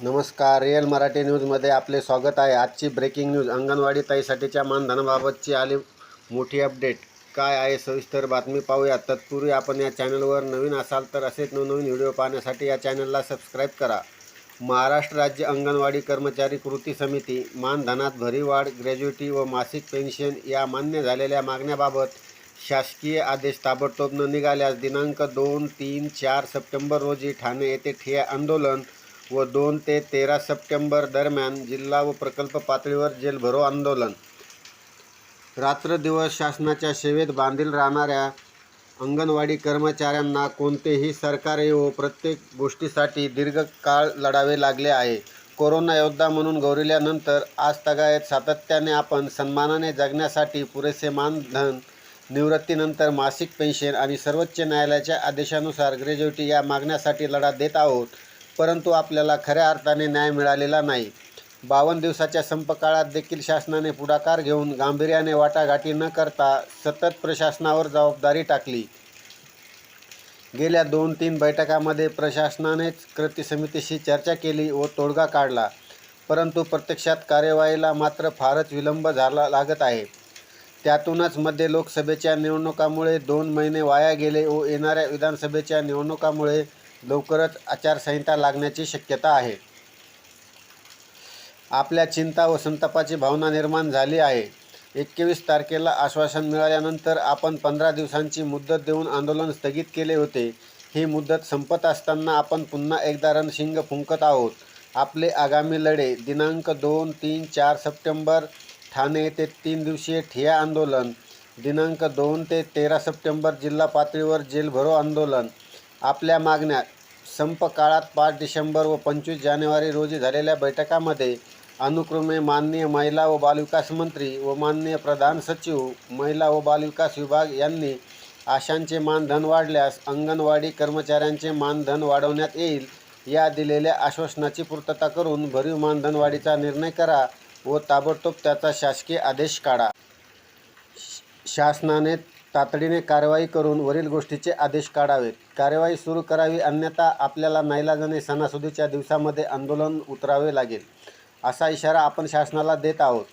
नमस्कार रिअल मराठी न्यूजमध्ये आपले स्वागत आहे. आजची ब्रेकिंग न्यूज अंगणवाडी ताईसाठीच्या मानधनाबाबतची आली मोठी अपडेट. काय आहे सविस्तर बातमी पाहूया तत्पूर्वी आपण या चॅनलवर नवीन असाल तर असेच नवनवीन व्हिडिओ पाहण्यासाठी या चॅनलला सबस्क्राईब करा. महाराष्ट्र राज्य अंगणवाडी कर्मचारी कृती समिती मानधनात भरीवाढ ग्रॅज्युटी व मासिक पेन्शन या मान्य झालेल्या मागण्याबाबत शासकीय आदेश ताबडतोब न निघाल्यास दिनांक दोन तीन चार सप्टेंबर रोजी ठाणे येथे ठिय्या आंदोलन व दोन ते तेरा सप्टेंबर दरम्यान जिल्हा व प्रकल्प पातळीवर जेलभरो आंदोलन. रात्रदिवस शासनाच्या सेवेत बांधील राहणाऱ्या अंगणवाडी कर्मचाऱ्यांना कोणतेही सरकार येवो प्रत्येक गोष्टीसाठी दीर्घकाळ लढावे लागले आहे. कोरोना योद्धा म्हणून गौरवल्यानंतर आज तगायत सातत्याने आपण सन्मानाने जगण्यासाठी पुरेसे मानधन निवृत्तीनंतर मासिक पेन्शन आणि सर्वोच्च न्यायालयाच्या आदेशानुसार ग्रॅज्युटी या मागण्यासाठी लढा देत आहोत. परंतु आपल्याला खऱ्या अर्थाने न्याय मिळालेला नाही. बावन्न दिवसाच्या संपकाळात देखील शासनाने पुढाकार घेऊन गांभीर्याने वाटाघाटी न करता सतत प्रशासनावर जबाबदारी टाकली. गेल्या दोन तीन बैठकामध्ये प्रशासनानेच कृती समितीशी चर्चा केली व तोडगा काढला. परंतु प्रत्यक्षात कार्यवाहीला मात्र फारच विलंब झाला लागत आहे. त्यातूनच मध्ये लोकसभेच्या निवडणुकामुळे दोन महिने वाया गेले व येणाऱ्या विधानसभेच्या निवडणुकामुळे लवकरच आचारसंहिता लागण्याची शक्यता आहे. आपल्या चिंता व संतापाची भावना निर्माण झाली आहे. एकवीस तारखेला आश्वासन मिळाल्यानंतर आपण पंधरा दिवसांची मुदत देऊन आंदोलन स्थगित केले होते. ही मुदत संपत असताना आपण पुन्हा एकदा रणशिंग फुंकत आहोत. आपले आगामी लढे दिनांक दोन तीन चार सप्टेंबर ठाणे येथे तीन दिवसीय ठिया आंदोलन दिनांक दोन ते तेरा सप्टेंबर जिल्हा पातळीवर जेलभरो आंदोलन आपल्या मागण्या संप काळात पाच डिसेंबर व पंचवीस जानेवारी रोजी झालेल्या बैठकामध्ये अनुक्रमे माननीय महिला व बालविकास मंत्री व माननीय प्रधान सचिव महिला व बालविकास विभाग यांनी आशांचे मानधन वाढल्यास अंगणवाडी कर्मचाऱ्यांचे मानधन वाढवण्यात येईल या दिलेल्या आश्वासनाची पूर्तता करून भरीव मानधन वाढीचा निर्णय करा व ताबडतोब त्याचा शासकीय आदेश काढा. शासनाने तातडीने कारवाई करून वरील गोष्टीचे आदेश काढावेत. कारवाई सुरू करावी अन्यथा आपल्याला नाईलाजाने सणासुदीच्या दिवसामध्ये आंदोलन उतरावे लागेल असा इशारा आपण शासनाला देत आहोत.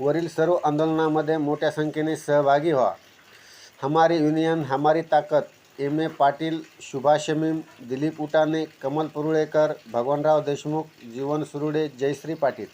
वरील सर्व आंदोलनामध्ये मोठ्या संख्येने सहभागी व्हा. हमारी युनियन हमारी ताकद. एम. ए. पाटील सुभाष शमीम दिलीप उटाने कमल पुरुळेकर भगवानराव देशमुख जीवन सुरुडे जयश्री पाटील.